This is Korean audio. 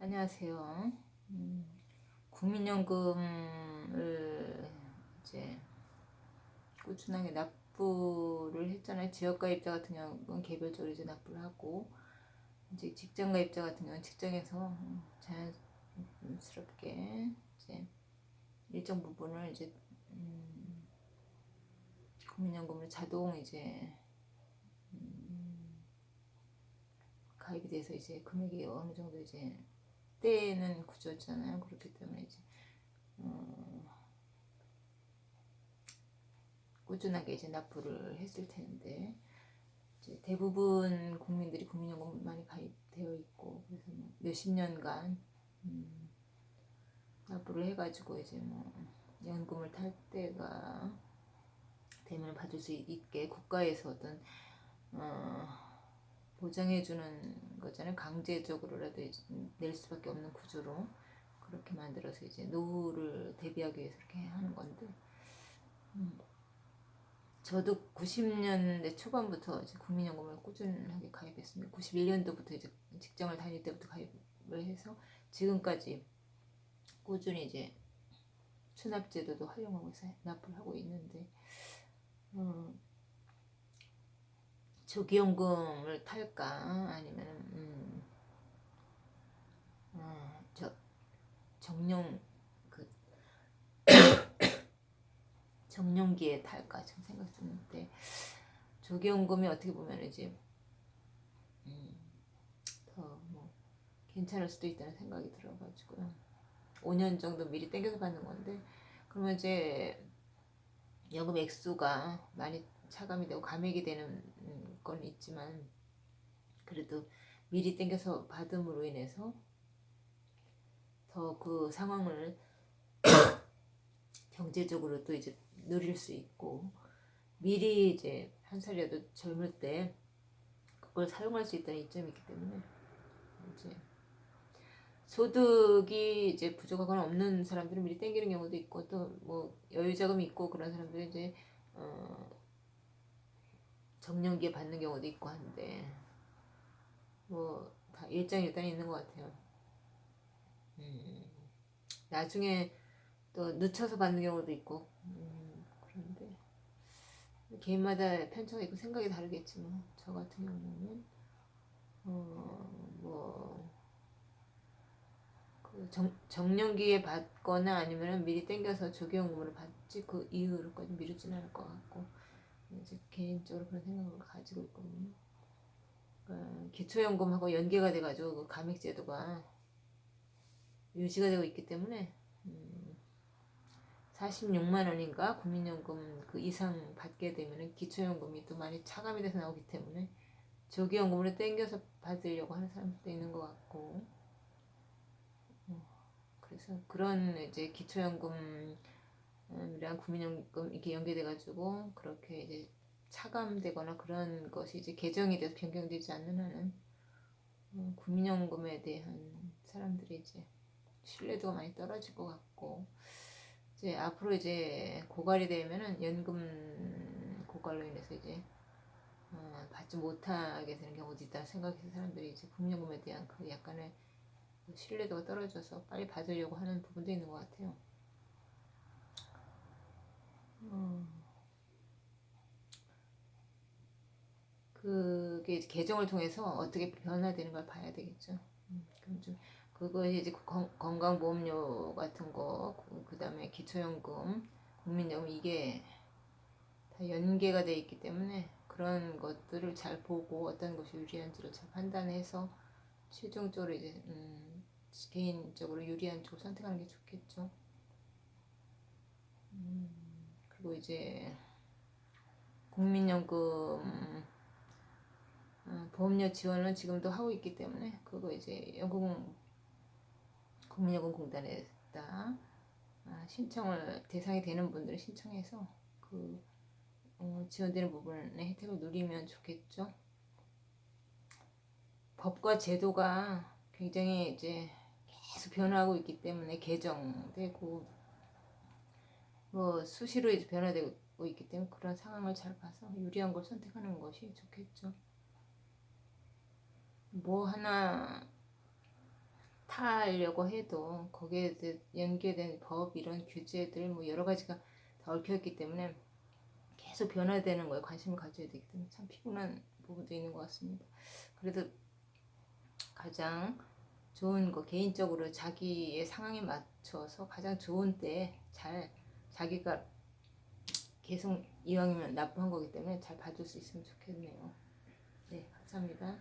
안녕하세요. 음, 국민연금을 이제 꾸준하게 납부를 했잖아요. 지역가입자 같은 경우는 개별적으로 이제 납부를 하고 이제 직장가입자 같은 경우는 직장에서 음, 자연스럽게 이제 일정 부분을 이제 음, 국민연금을 자동 이제 음, 가입이 돼서 이제 금액이 어느 정도 이제 때는 구조잖아요. 그렇기 때문에 이제 어, 꾸준하게 이제 납부를 했을 텐데 이제 대부분 국민들이 국민연금 많이 가입되어 있고 그래서 뭐 몇십 년간 음, 납부를 해가지고 이제 뭐 연금을 탈 때가 되면 받을 수 있게 국가에서 어떤 어, 보장해주는 거잖아요. 강제적으로라도 낼 수밖에 없는 구조로 그렇게 만들어서 이제 노후를 대비하기 위해서 이렇게 하는 건데, 음, 저도 90년대 초반부터 이제 국민연금을 꾸준하게 가입했습니다. 91년도부터 이제 직장을 다닐 때부터 가입을 해서 지금까지 꾸준히 이제 수납제도도 활용하고 납부를 하고 있는데, 어, 조기연금을 탈까? 아니면 음, 어, 저 정령 그 정년기에 탈까? 좀 생각 드는데. 조기연금이 어떻게 보면 이제 음, 더뭐 괜찮을 수도 있다는 생각이 들어가지고요. 5년 정도 미리 땡겨서 받는 건데. 그러면 이제 연금 액수가 많이 차감이 되고 감액이 되는 건 있지만 그래도 미리 땡겨서 받음으로 인해서 더 그 상황을 경제적으로 또 이제 누릴 수 있고 미리 이제 한 살이라도 젊을 때 그걸 사용할 수 있다는 이점이 있기 때문에 이제 소득이 이제 부족하거나 없는 사람들은 미리 땡기는 경우도 있고 또 뭐 여유 자금이 있고 그런 사람들은 이제 어 정년기에 받는 경우도 있고 한데 뭐 다 일장일단이 있는 것 같아요. 음, 나중에 또 늦춰서 받는 경우도 있고. 음, 그런데 개인마다 편차가 있고 생각이 다르겠지만 저 같은 경우는 어뭐 그 정, 정년기에 받거나 아니면 미리 땡겨서 조기연금으로 받지 그 이후로까지 미루진 않을 것 같고 이제 개인적으로 그런 생각을 가지고 있거든요. 그러니까 기초연금하고 연계가 돼가지고 그 감액제도가 유지가 되고 있기 때문에 음, 46만 원인가 국민연금 그 이상 받게 되면은 기초연금이 또 많이 차감이 돼서 나오기 때문에 조기연금으로 땡겨서 받으려고 하는 사람들도 있는 것 같고 어, 그래서 그런 이제 기초연금 이랑 국민연금 이렇게 연계돼가지고 그렇게 이제 차감되거나 그런 것이 이제 개정이 돼서 변경되지 않는 한은 어, 국민연금에 대한 사람들이 이제 신뢰도가 많이 떨어질 것 같고 이제 앞으로 이제 고갈이 되면은 연금 고갈로 인해서 이제 어, 받지 못하게 되는 경우도 있다 생각해서 사람들이 이제 국민연금에 대한 그 약간의 신뢰도가 떨어져서 빨리 받으려고 하는 부분도 있는 것 같아요. 음. 그게 개정을 통해서 어떻게 변화되는 걸 봐야 되겠죠. 음, 그럼 좀 그것이 이제 건, 건강보험료 같은 거, 그 다음에 기초연금, 국민연금 이게 다 연계가 돼 있기 때문에 그런 것들을 잘 보고 어떤 것이 유리한지를 잘 판단해서 최종적으로 이제 음, 개인적으로 유리한 쪽을 선택하는 게 좋겠죠. 음. 그리고 이제 국민연금 어, 보험료 지원은 지금도 하고 있기 때문에 그거 이제 연금 국민연금 공단에다 아, 신청을 대상이 되는 분들은 신청해서 그 어, 지원되는 부분의 혜택을 누리면 좋겠죠. 법과 제도가 굉장히 이제 계속 변화하고 있기 때문에 개정되고 뭐 수시로 이제 변화되고 있기 때문에 그런 상황을 잘 봐서 유리한 걸 선택하는 것이 좋겠죠. 뭐 하나 타려고 해도 거기에 대- 연계된 법 이런 규제들 뭐 여러 가지가 다 얽혀 있기 때문에 계속 변화되는 거에 관심을 가져야 되기 때문에 참 피곤한 부분도 있는 것 같습니다. 그래도 가장 좋은 거 개인적으로 자기의 상황에 맞춰서 가장 좋은 때잘 자기가 계속 이왕이면 나쁜 거기 때문에 잘 봐줄 수 있으면 좋겠네요. 네, 감사합니다.